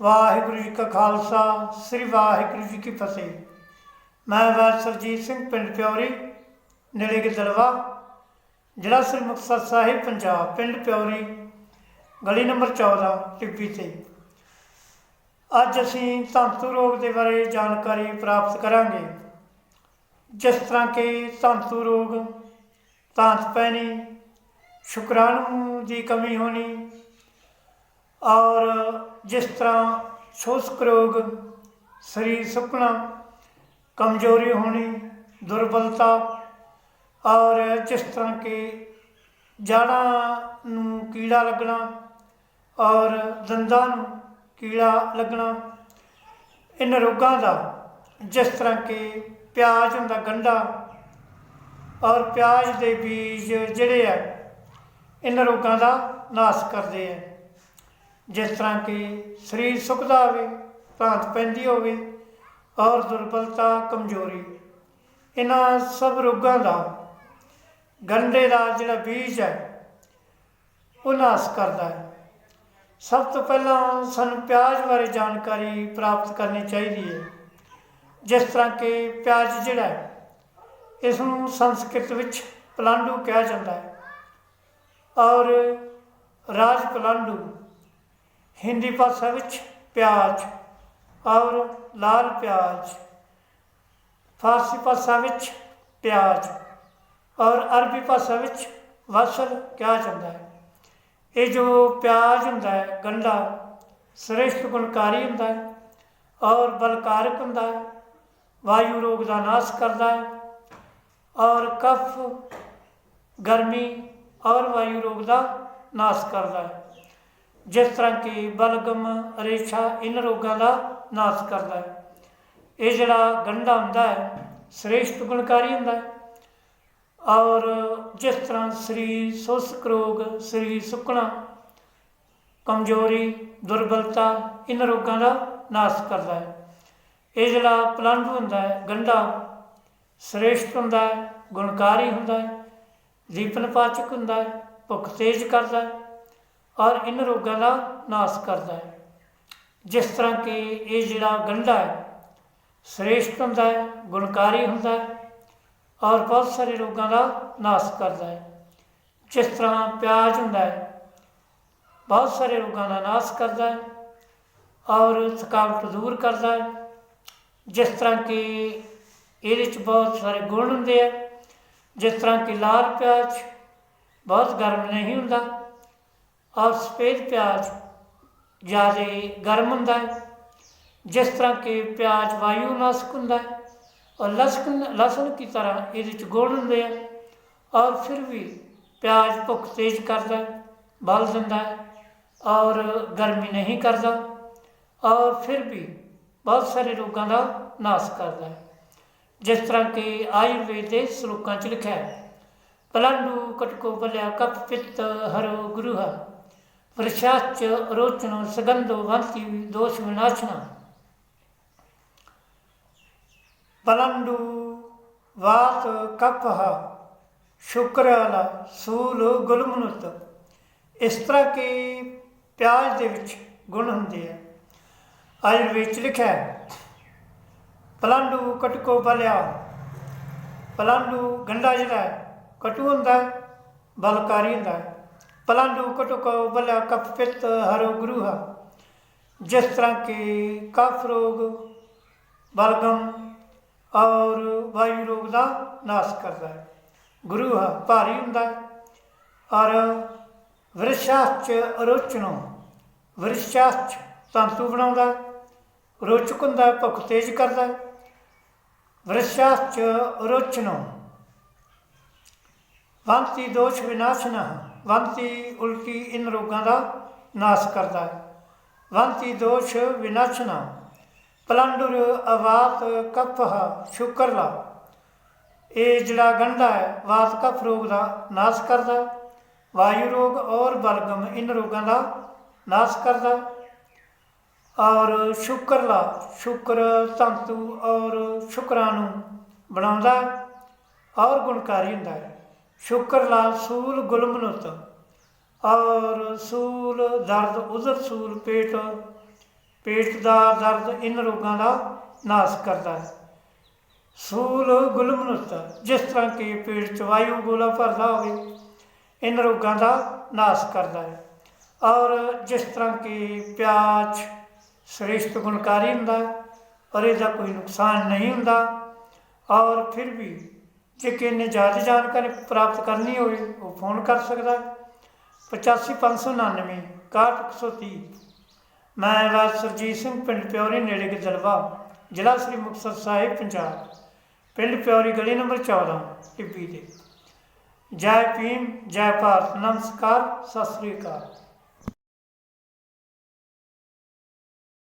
ਵਾਹਿਗੁਰੂ ਜੀ ਕਾ ਖਾਲਸਾ, ਸ੍ਰੀ ਵਾਹਿਗੁਰੂ ਜੀ ਕੀ ਫਤਿਹ। ਮੈਂ ਵਾਜ ਸਿੰਘ ਪਿੰਡ ਪਿਉਰੀ ਨੇੜੇ ਗਿੱਦੜਵਾ, ਜ਼ਿਲ੍ਹਾ ਸ੍ਰੀ ਮੁਕਤਸਰ ਸਾਹਿਬ, ਪੰਜਾਬ, ਪਿੰਡ ਪਿਉਰੀ ਗਲੀ ਨੰਬਰ 14 ਟਿੱਬੀ ਤੇ। ਅੱਜ ਅਸੀਂ ਧੰਤੂ ਰੋਗ ਦੇ ਬਾਰੇ ਜਾਣਕਾਰੀ ਪ੍ਰਾਪਤ ਕਰਾਂਗੇ। ਜਿਸ ਤਰ੍ਹਾਂ ਕਿ ਧੰਤੂ ਰੋਗ, ਤਾਂਤ ਪੈਣੀ, ਸ਼ੁਕਰਾਣੂ ਦੀ ਕਮੀ ਹੋਣੀ ਔਰ ਜਿਸ ਤਰ੍ਹਾਂ ਸ਼ੋਸ਼ਕ ਰੋਗ, ਸਰੀਰ ਸੁੱਕਣਾ, ਕਮਜ਼ੋਰੀ ਹੋਣੀ, ਦੁਰਬਲਤਾ ਔਰ ਜਿਸ ਤਰ੍ਹਾਂ ਕਿ ਜੜ੍ਹਾਂ ਨੂੰ ਕੀੜਾ ਲੱਗਣਾ ਔਰ ਦੰਦਾਂ ਨੂੰ ਕੀੜਾ ਲੱਗਣਾ ਇਹਨਾਂ ਰੋਗਾਂ ਦਾ ਜਿਸ ਤਰ੍ਹਾਂ ਕਿ ਪਿਆਜ਼ ਹੁੰਦਾ ਗੰਢਾ ਔਰ ਪਿਆਜ਼ ਦੇ ਬੀਜ ਜਿਹੜੇ ਆ ਇਹਨਾਂ ਰੋਗਾਂ ਦਾ ਨਾਸ਼ ਕਰਦੇ ਆ। ਜਿਸ ਤਰ੍ਹਾਂ ਕਿ ਸਰੀਰ ਸੁੱਕਦਾ ਹੋਵੇ ਭਾਂਤ ਪੈਂਦੀ ਹੋਵੇ ਔਰ ਦੁਰਬਲਤਾ ਕਮਜ਼ੋਰੀ। ਇਹਨਾਂ ਸਭ ਰੋਗਾਂ ਦਾ ਗੰਡੇ ਦਾ ਜਿਹੜਾ ਬੀਜ ਹੈ, ਉਹ ਨਾਸ਼ ਕਰਦਾ ਹੈ। ਸਭ ਤੋਂ ਪਹਿਲਾਂ ਸਾਨੂੰ ਪਿਆਜ਼ ਬਾਰੇ ਜਾਣਕਾਰੀ ਪ੍ਰਾਪਤ ਕਰਨੀ ਚਾਹੀਦੀ ਹੈ। ਜਿਸ ਤਰ੍ਹਾਂ ਕਿ ਪਿਆਜ਼ ਜਿਹੜਾ ਹੈ ਇਸ ਨੂੰ ਸੰਸਕ੍ਰਿਤ ਵਿੱਚ ਪਲਾਂਡੂ ਕਿਹਾ ਜਾਂਦਾ ਹੈ। ਔਰ ਰਾਜ ਪਲਾਂਡੂ ਹਿੰਦੀ ਭਾਸ਼ਾ ਵਿੱਚ ਪਿਆਜ਼, ਔਰ ਲਾਲ ਪਿਆਜ਼। ਫਾਰਸੀ ਭਾਸ਼ਾ ਵਿੱਚ ਪਿਆਜ਼, ਔਰ ਅਰਬੀ ਭਾਸ਼ਾ ਵਿੱਚ ਵਸਲ ਕਿਹਾ ਜਾਂਦਾ ਹੈ। ਇਹ ਜੋ ਪਿਆਜ਼ ਹੁੰਦਾ ਹੈ ਗੰਡਾ ਸ੍ਰੇਸ਼ਟ ਗੁਣਕਾਰੀ ਹੁੰਦਾ ਹੈ, ਔਰ ਬਲਕਾਰਕ ਹੁੰਦਾ ਹੈ, ਵਾਯੂ ਰੋਗ ਦਾ ਨਾਸ਼ ਕਰਦਾ ਹੈ, ਔਰ ਕਫ, ਗਰਮੀ, ਔਰ ਵਾਯੂ ਰੋਗ ਦਾ ਨਾਸ਼ ਕਰਦਾ ਹੈ। ਜਿਸ ਤਰ੍ਹਾਂ ਕਿ ਬਲਗਮ ਰੇਸ਼ਾ ਇਹਨਾਂ ਰੋਗਾਂ ਦਾ ਨਾਸ਼ ਕਰਦਾ ਹੈ। ਇਹ ਜਿਹੜਾ ਗੰਡਾ ਹੁੰਦਾ ਹੈ, ਸ੍ਰੇਸ਼ਟ ਗੁਣਕਾਰੀ ਹੁੰਦਾ ਹੈ। ਔਰ ਜਿਸ ਤਰ੍ਹਾਂ ਸਰੀਰ ਸੁਸਕ ਰੋਗ ਸਰੀਰ ਸੁੱਕਣਾ, ਕਮਜ਼ੋਰੀ, ਦੁਰਬਲਤਾ ਇਹਨਾਂ ਰੋਗਾਂ ਦਾ ਨਾਸ਼ ਕਰਦਾ ਹੈ। ਇਹ ਜਿਹੜਾ ਪਲੰਡ ਹੁੰਦਾ ਹੈ ਗੰਡਾ ਸ੍ਰੇਸ਼ਟ ਹੁੰਦਾ ਹੈ, ਗੁਣਕਾਰੀ ਹੁੰਦਾ ਹੈ ਜੀਵਨ ਪਾਚਕ ਹੁੰਦਾ ਹੈ, ਭੁੱਖ ਤੇਜ਼ ਕਰਦਾ ਹੈ। ਔਰ ਇਹਨਾਂ ਰੋਗਾਂ ਦਾ ਨਾਸ਼ ਕਰਦਾ ਹੈ। ਜਿਸ ਤਰ੍ਹਾਂ ਕਿ ਇਹ ਜਿਹੜਾ ਗੰਢਾ ਹੈ, ਸ੍ਰੇਸ਼ਟ ਹੁੰਦਾ ਹੈ, ਗੁਣਕਾਰੀ ਹੁੰਦਾ ਹੈ ਔਰ ਬਹੁਤ ਸਾਰੇ ਰੋਗਾਂ ਦਾ ਨਾਸ਼ ਕਰਦਾ ਹੈ। ਜਿਸ ਤਰ੍ਹਾਂ ਪਿਆਜ਼ ਹੁੰਦਾ ਹੈ, ਬਹੁਤ ਸਾਰੇ ਰੋਗਾਂ ਦਾ ਨਾਸ਼ ਕਰਦਾ ਹੈ ਔਰ ਥਕਾਵਟ ਦੂਰ ਕਰਦਾ ਹੈ। ਜਿਸ ਤਰ੍ਹਾਂ ਕਿ ਇਹਦੇ ਚ ਬਹੁਤ ਸਾਰੇ ਗੁਣ ਹੁੰਦੇ ਆ। ਜਿਸ ਤਰ੍ਹਾਂ ਕਿ ਲਾਲ ਪਿਆਜ਼, ਬਹੁਤ ਗਰਮ ਨਹੀਂ ਹੁੰਦਾ। ਔਰ ਸਫੇਦ ਪਿਆਜ਼ ਜ਼ਿਆਦਾ ਗਰਮ ਹੁੰਦਾ ਹੈ, ਜਿਸ ਤਰ੍ਹਾਂ ਕਿ ਪਿਆਜ਼ ਵਾਯੂ ਨਾਸ਼ਕ ਹੁੰਦਾ ਹੈ ਔਰ ਲਸਣ ਲਸਣ ਕੀ ਤਰ੍ਹਾਂ ਇਹਦੇ ਚ ਗੁਣ ਹੁੰਦੇ ਆ ਔਰ ਫਿਰ ਵੀ ਪਿਆਜ਼ ਭੁੱਖ ਤੇਜ਼ ਕਰਦਾ ਹੈ, ਬਲ ਦਿੰਦਾ ਹੈ ਔਰ ਗਰਮੀ ਨਹੀਂ ਕਰਦਾ ਔਰ ਫਿਰ ਵੀ ਬਹੁਤ ਸਾਰੇ ਰੋਗਾਂ ਦਾ ਨਾਸ਼ ਕਰਦਾ ਹੈ, ਜਿਸ ਤਰ੍ਹਾਂ ਕਿ ਆਯੁਰਵੇਦ ਦੇ ਸ਼ਲੋਕਾਂ 'ਚ ਲਿਖਿਆ ਹੈ, ਪਲੰਡੂ ਕਟਕੋ ਬਲਿਆ ਕਪ ਪਿੱਤ ਹਰੋ ਗੁਰੂਹਾ। ਵਰਸ਼ਾਚ ਰੋਚਨੋ ਸਗੰਧੋ ਵੰਤੀ ਦੋਸ਼ ਵਿਨਾਸ਼ਨਾ। ਪਲੰਡੂ ਵਾਤ ਕਪਹ ਸ਼ੁਕਰਲ ਸੂਲ ਗੁਲਮਨੁਤ। ਇਸ ਤਰ੍ਹਾਂ ਕਿ ਪਿਆਜ਼ ਦੇ ਵਿੱਚ ਗੁਣ ਹੁੰਦੇ ਆ? ਆਯੁਰਵੇਦ ਚ ਲਿਖਿਆ ਹੈ, ਪਲੰਡੂ ਕਟਕੋ ਬਲਿਆ। ਪਲੰਡੂ ਗੰਡਾ ਜਿਹੜਾ ਕਟੂ ਹੁੰਦਾ ਹੈ, ਬਲਕਾਰੀ ਹੁੰਦਾ ਹੈ ਪਲੰਡੂ ਕਟਕੋ ਬਲਿਆ ਕਫ ਪਿੱਤ ਹਰੋ ਗੁਰੂਹਾ। ਜਿਸ ਤਰ੍ਹਾਂ ਕਿ ਕਫ ਰੋਗ, ਬਲਗਮ ਔਰ ਵਾਯੂ ਰੋਗ ਦਾ ਨਾਸ਼ ਕਰਦਾ ਹੈ। ਗੁਰੂ ਹੈ ਭਾਰੀ ਹੁੰਦਾ ਹੈ ਔਰ ਵਿਰਸ਼ਾਚ ਅਰੋਚਣੋ ਵਿਰਸ਼ਾਚ ਤੰਤੂ ਬਣਾਉਂਦਾ ਰੋਚਕ ਹੁੰਦਾ ਭੁੱਖ ਤੇਜ਼ ਕਰਦਾ ਹੈ। ਵਿਰਸ਼ਾਚ ਅਰੋਚਨੋ, ਵੰਤੀ ਦੋਸ਼ ਵਿਨਾਸ਼ਨਾ ਵੰਤੀ ਉਲਟੀ ਇਨ ਰੋਗਾਂ ਦਾ ਨਾਸ਼ ਕਰਦਾ ਹੈ। ਵੰਤੀ ਦੋਸ਼ ਵਿਨਾਸ਼ਨਾ। ਪਲੰਡੁਰ ਅਵਾਤ ਕਫਹ ਸ਼ੁਕਰਲਾ। ਇਹ ਜਿਹੜਾ ਗੰਢਾ ਹੈ, ਵਾਤ ਕਫ ਰੋਗ ਦਾ ਨਾਸ਼ ਕਰਦਾ ਹੈ। ਵਾਯੂ ਰੋਗ ਔਰ ਬਲਗਮ ਇਨ ਰੋਗਾਂ ਦਾ ਨਾਸ਼ ਕਰਦਾ ਹੈ। ਔਰ ਸ਼ੁਕਰਲਾ, ਸ਼ੁਕਰ ਤੰਤੂ ਔਰ ਸ਼ੁਕਰਾਣੂ ਬਣਾਉਂਦਾ ਹੈ। ਔਰ ਗੁਣਕਾਰੀ ਹੁੰਦਾ ਹੈ। ਸ਼ੁਕਰਲਾ ਸੂਲ ਗੁਲਮਨੁਤ, ਔਰ ਸੂਲ ਦਰਦ ਉਧਰ ਸੂਲ ਪੇਟ ਪੇਟ ਦਾ ਦਰਦ ਇਨ ਰੋਗਾਂ ਦਾ ਨਾਸ਼ ਕਰਦਾ ਹੈ। ਸੂਲ ਗੁਲਮਨੁਤ, ਜਿਸ ਤਰ੍ਹਾਂ ਕਿ ਪੇਟ ਚ ਵਾਯੂ ਗੋਲਾ ਭਰਦਾ ਹੋਵੇ, ਇਨ ਰੋਗਾਂ ਦਾ ਨਾਸ਼ ਕਰਦਾ ਹੈ। ਔਰ ਜਿਸ ਤਰ੍ਹਾਂ ਕਿ ਪਿਆਜ਼ ਸ੍ਰੇਸ਼ਟ ਗੁਣਕਾਰੀ ਹੁੰਦਾ ਔਰ ਇਹਦਾ ਕੋਈ ਨੁਕਸਾਨ ਨਹੀਂ ਹੁੰਦਾ, ਔਰ ਫਿਰ ਵੀ ਜੇ ਕਿਸੇ ਨੇ ਜ਼ਿਆਦਾ ਜਾਣਕਾਰੀ ਪ੍ਰਾਪਤ ਕਰਨੀ ਹੋਵੇ, ਉਹ ਫੋਨ ਕਰ ਸਕਦਾ ਹੈ। 85599 6130 ਮੈਂ ਰਾਜ ਸਰਜੀਤ ਸਿੰਘ, ਪਿੰਡ ਪਿਓਰੀ, ਨੇੜੇ ਗਿੱਦੜਵਾ ਜ਼ਿਲ੍ਹਾ ਸ੍ਰੀ ਮੁਕਤਸਰ ਸਾਹਿਬ, ਪੰਜਾਬ। ਪਿੰਡ ਪਿਓਰੀ, ਗਲੀ ਨੰਬਰ 14 ਟਿੱਬੀ ਦੇ। ਜੈ ਭੀਮ, ਜੈ ਭਾਰਤ, ਨਮਸਕਾਰ, ਸਤਿ ਸ੍ਰੀ ਅਕਾਲ।